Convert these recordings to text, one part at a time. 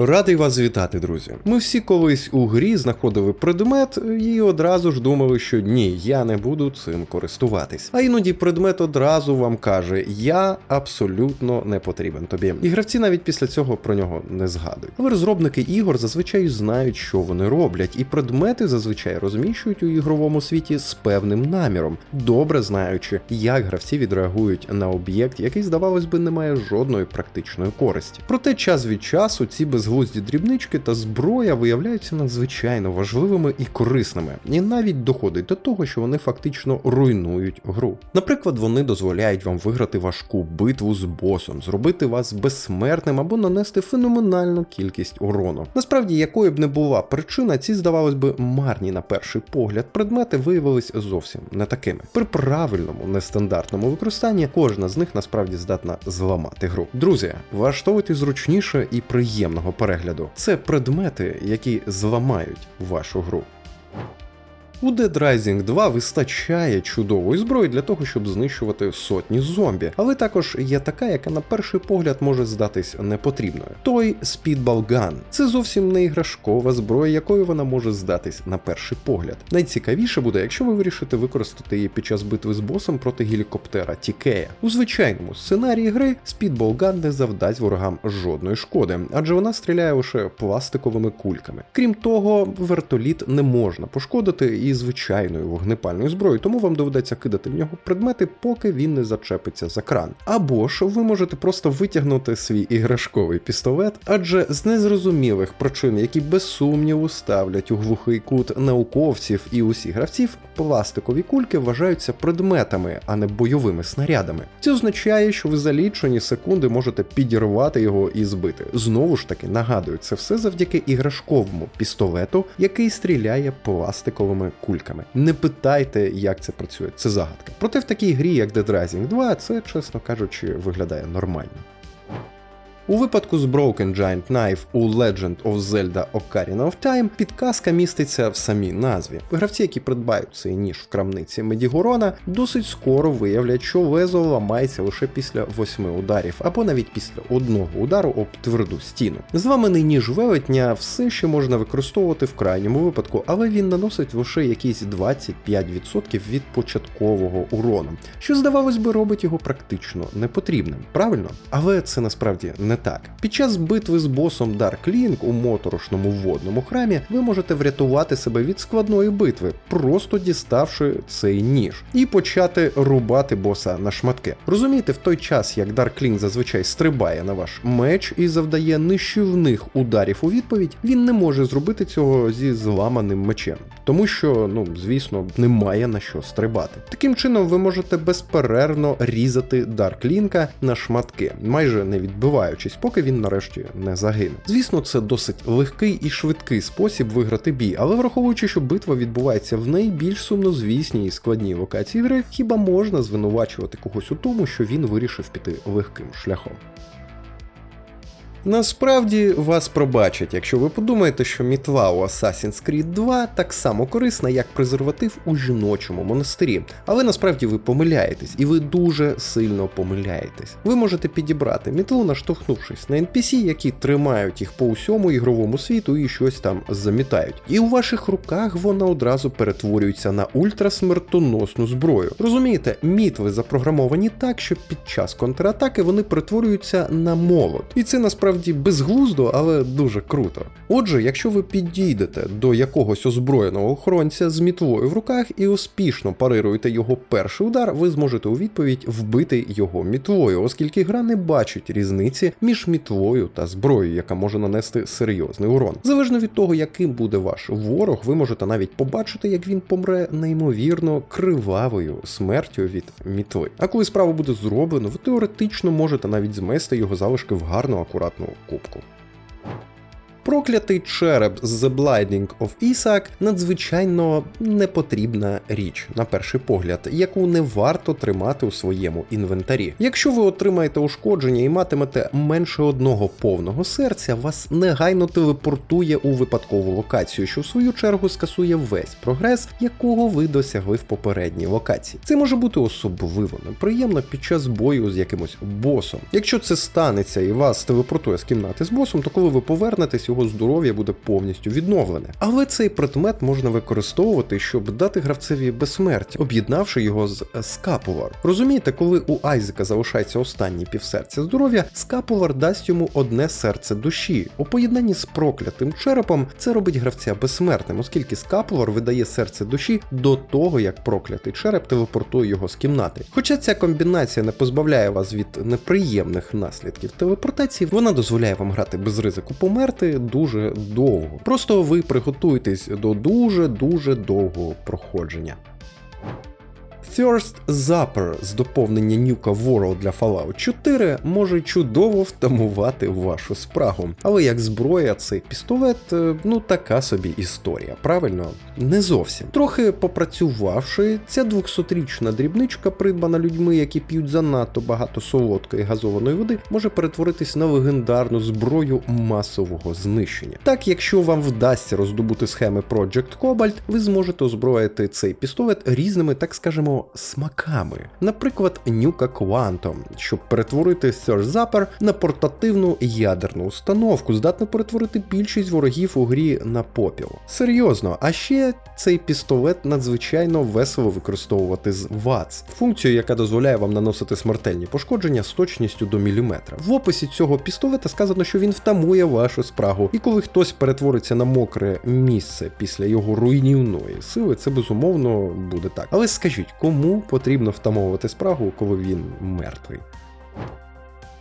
Радий вас вітати, друзі. Ми всі колись у грі знаходили предмет і одразу ж думали, що ні, я не буду цим користуватись. А іноді предмет одразу вам каже: Я абсолютно не потрібен тобі. І гравці навіть після цього про нього не згадують. Але розробники ігор зазвичай знають, що вони роблять, і предмети зазвичай розміщують у ігровому світі з певним наміром, добре знаючи, як гравці відреагують на об'єкт, який, здавалось би, не має жодної практичної користі. Проте час від часу ці безглузді дрібнички та зброя виявляються надзвичайно важливими і корисними, і навіть доходить до того, що вони фактично руйнують гру. Наприклад, вони дозволяють вам виграти важку битву з босом, зробити вас безсмертним або нанести феноменальну кількість урону. Насправді, якою б не була причина, ці, здавалось би, марні на перший погляд предмети виявились зовсім не такими. При правильному нестандартному використанні кожна з них насправді здатна зламати гру. Друзі, влаштовуйте зручніше і приємного перегляду. Це предмети, які зламають вашу гру. У Dead Rising 2 вистачає чудової зброї для того, щоб знищувати сотні зомбі, але також є така, яка на перший погляд може здатись непотрібною. Той Speedball Gun. Це зовсім не іграшкова зброя, якою вона може здатись на перший погляд. Найцікавіше буде, якщо ви вирішите використати її під час битви з босом проти гелікоптера Тікея. У звичайному сценарії гри Speedball Gun не завдасть ворогам жодної шкоди, адже вона стріляє лише пластиковими кульками. Крім того, вертоліт не можна пошкодити і звичайною вогнепальною зброєю, тому вам доведеться кидати в нього предмети, поки він не зачепиться за кран. Або ж ви можете просто витягнути свій іграшковий пістолет, адже з незрозумілих причин, які без сумніву ставлять у глухий кут науковців і усіх гравців, пластикові кульки вважаються предметами, а не бойовими снарядами. Це означає, що ви за лічені секунди можете підірвати його і збити. Знову ж таки, нагадую, це все завдяки іграшковому пістолету, який стріляє пластиковими кульками. Не питайте, як це працює, це загадка. Проте в такій грі, як Dead Rising 2, це, чесно кажучи, виглядає нормально. У випадку з Broken Giant Knife у Legend of Zelda Ocarina of Time підказка міститься в самій назві. Гравці, які придбають цей ніж в крамниці Медігорона, досить скоро виявлять, що лезо ламається лише після восьми ударів, або навіть після одного удару об тверду стіну. Зламаний ніж велетня все ще можна використовувати в крайньому випадку, але він наносить лише якісь 25% від початкового урону, що здавалось би робить його практично непотрібним. Правильно? Але це насправді не так. Під час битви з босом Dark Link у моторошному водному храмі ви можете врятувати себе від складної битви, просто діставши цей ніж, і почати рубати боса на шматки. Розумієте, в той час, як Dark Link зазвичай стрибає на ваш меч і завдає нищівних ударів у відповідь, він не може зробити цього зі зламаним мечем, тому що, ну звісно, немає на що стрибати. Таким чином, ви можете безперервно різати Link на шматки, майже не відбиваючись, поки він нарешті не загине. Звісно, це досить легкий і швидкий спосіб виграти бій, але враховуючи, що битва відбувається в найбільш сумнозвісній і складній локації гри, хіба можна звинувачувати когось у тому, що він вирішив піти легким шляхом. Насправді вас пробачать, якщо ви подумаєте, що мітла у Assassin's Creed 2 так само корисна, як презерватив у жіночому монастирі. Але насправді ви помиляєтесь, і ви дуже сильно помиляєтесь. Ви можете підібрати мітлу, наштовхнувшись на NPC, які тримають їх по усьому ігровому світу і щось там замітають. І у ваших руках вона одразу перетворюється на ультрасмертоносну зброю. Розумієте, мітви запрограмовані так, що під час контратаки вони перетворюються на молот. І це насправді безглуздо, але дуже круто. Отже, якщо ви підійдете до якогось озброєного охоронця з мітлою в руках і успішно парируєте його перший удар, ви зможете у відповідь вбити його мітлою, оскільки гра не бачить різниці між мітлою та зброєю, яка може нанести серйозний урон. Залежно від того, яким буде ваш ворог, ви можете навіть побачити, як він помре неймовірно кривавою смертю від мітли. А коли справа буде зроблено, ви теоретично можете навіть змести його залишки в гарну акуратну кубку. Проклятий череп з The Blinding of Isaac надзвичайно непотрібна річ, на перший погляд, яку не варто тримати у своєму інвентарі. Якщо ви отримаєте ушкодження і матимете менше одного повного серця, вас негайно телепортує у випадкову локацію, що в свою чергу скасує весь прогрес, якого ви досягли в попередній локації. Це може бути особливо неприємно під час бою з якимось босом. Якщо це станеться і вас телепортує з кімнати з босом, то коли ви повернетесь, його здоров'я буде повністю відновлене. Але цей предмет можна використовувати, щоб дати гравцеві безсмертя, об'єднавши його з скапулар. Розумієте, коли у Айзека залишається останні півсерця здоров'я, скапулар дасть йому одне серце душі. У поєднанні з проклятим черепом це робить гравця безсмертним, оскільки скапулар видає серце душі до того, як проклятий череп телепортує його з кімнати. Хоча ця комбінація не позбавляє вас від неприємних наслідків телепортації, вона дозволяє вам грати без ризику померти дуже довго. Просто ви приготуйтесь до дуже дуже довгого проходження. Thirst Zapper з доповнення Nuka World для Fallout 4 може чудово втамувати вашу спрагу. Але як зброя, цей пістолет, е, ну така собі історія, правильно? Не зовсім. Трохи попрацювавши, ця 200-річна дрібничка, придбана людьми, які п'ють занадто багато солодкої газованої води, може перетворитись на легендарну зброю масового знищення. Так, якщо вам вдасться роздобути схеми Project Cobalt, ви зможете озброїти цей пістолет різними, так скажемо, смаками. Наприклад, Nuka Quantum, щоб перетворити Thirst Zapper на портативну ядерну установку, здатну перетворити більшість ворогів у грі на попіл. Серйозно, а ще цей пістолет надзвичайно весело використовувати з ВАЦ, функцію, яка дозволяє вам наносити смертельні пошкодження з точністю до міліметра. В описі цього пістолета сказано, що він втамує вашу спрагу, і коли хтось перетвориться на мокре місце після його руйнівної сили, це безумовно буде так. Але скажіть, кому потрібно втамовувати спрагу, коли він мертвий?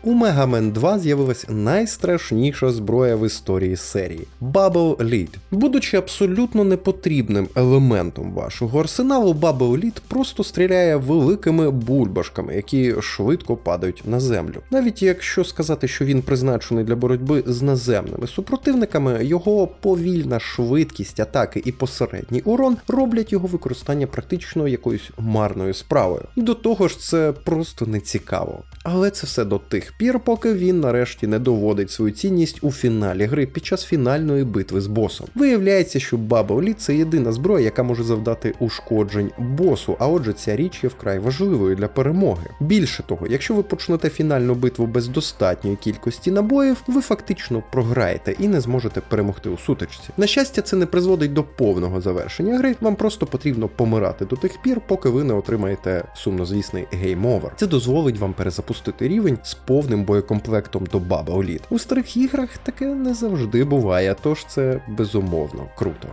У Mega Man 2 з'явилась найстрашніша зброя в історії серії Bubble Lead. Будучи абсолютно непотрібним елементом вашого арсеналу, Bubble Lead просто стріляє великими бульбашками, які швидко падають на землю. Навіть якщо сказати, що він призначений для боротьби з наземними супротивниками, його повільна швидкість атаки і посередній урон роблять його використання практично якоюсь марною справою. До того ж, це просто не цікаво. Але це все до тих пір, поки він нарешті не доводить свою цінність у фіналі гри під час фінальної битви з босом. Виявляється, що Баба Олі це єдина зброя, яка може завдати ушкоджень босу, а отже, ця річ є вкрай важливою для перемоги. Більше того, якщо ви почнете фінальну битву без достатньої кількості набоїв, ви фактично програєте і не зможете перемогти у сутичці. На щастя, це не призводить до повного завершення гри. Вам просто потрібно помирати до тих пір, поки ви не отримаєте сумнозвісний гейм-овер. Це дозволить вам перезапустити рівень з повним боєкомплектом до Баба Оліт. У старих іграх таке не завжди буває, тож це безумовно круто.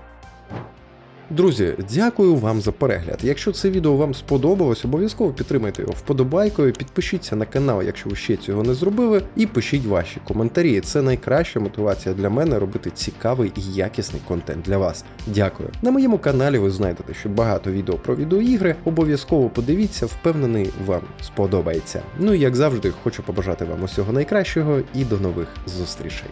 Друзі, дякую вам за перегляд. Якщо це відео вам сподобалось, обов'язково підтримайте його вподобайкою, підпишіться на канал, якщо ви ще цього не зробили, і пишіть ваші коментарі. Це найкраща мотивація для мене робити цікавий і якісний контент для вас. Дякую. На моєму каналі ви знайдете ще багато відео про відеоігри. Обов'язково подивіться, впевнений, вам сподобається. Ну і як завжди, хочу побажати вам усього найкращого і до нових зустрічей.